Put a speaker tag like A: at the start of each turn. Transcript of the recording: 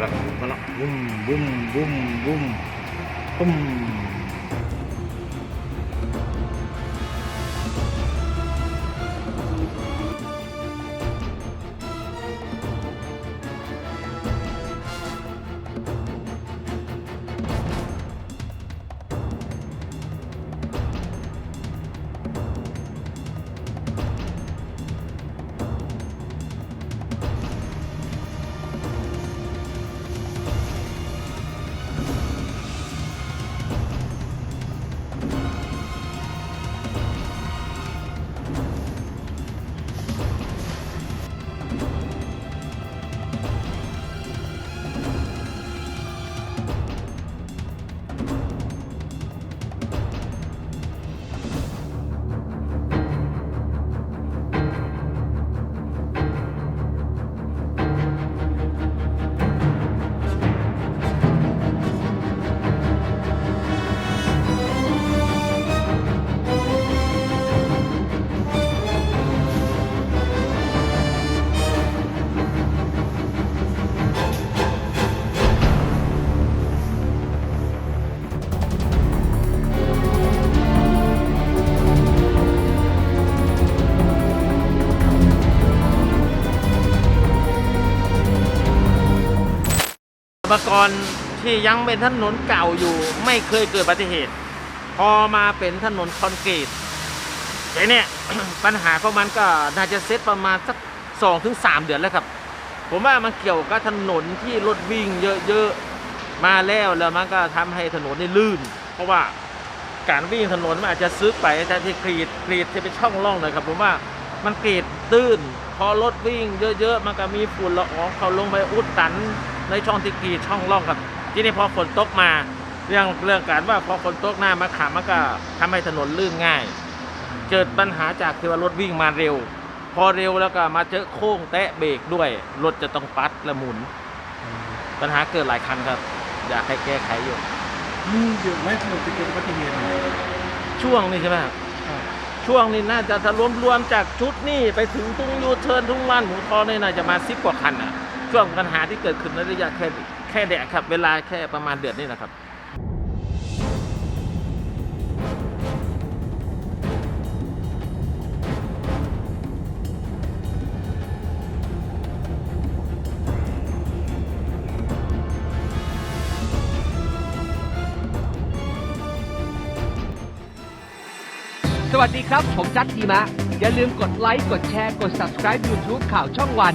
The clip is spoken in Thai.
A: แล้วมาแล้วบุ้มบุ้มบุ้มบุ้มบุ้ม เมื่อก่อนที่ยังเป็นถนนเก่าอยู่ ไม่เคยเกิดอุบัติเหตุ พอมาเป็นถนนคอนกรีตไอ้เนี่ยปัญหาของมันก็น่าจะเซตประมาณสักสองถึงสามเดือนแล้วครับ ผมว่ามันเกี่ยวกับถนนที่รถวิ่งเยอะๆมาแล้วแล้วมันก็ทำให้ถนนนี่ลื่น เพราะว่าการวิ่งถนนมันอาจจะซึกไปแต่ที่กรีดกรีดจะเป็นช่องร่องเลยครับ ผมว่ามันกรีดตื้น พอรถวิ่งเยอะๆมันก็มีฝุ่นละอองเขาลงไปอุดตัน ในช่องที่กรีดช่องร่องครับทีนี้พอฝนตกมา เรื่องเรื่องการว่าพอฝนตกหน้ามาขามันก็ทำให้ถนนลื่นง่าย เกิดปัญหาจากที่ว่ารถวิ่งมาเร็ว พอเร็วแล้วก็มาเจอโค้งแตะเบรกด้วยรถจะต้องปัดและหมุน ปัญหาเกิดหลายคันครับ อยากให้แก้ไขอยู่
B: มีเยอะไหมถนนจะเกิดอุบัติเหตุเนี่ย
A: ช่วงนี้ใช่ไหมครับช่วงนี้น่าจะถ้ารวมรวมจากชุดนี่ไปถึงตรงยูเทิร์นทุ่งลานหมูทอนี่น่าจะมาสิบกว่าคันอะ ช่วงปัญหาที่เกิดขึ้นในระยะแค่แค่แดดครับ เวลาแค่ประมาณเดือนนี่นะครับ
C: สวัสดีครับ ผมจัดทีมะ อย่าลืมกดไลค์ กดแชร์ กด subscribe YouTube ข่าวช่องวัน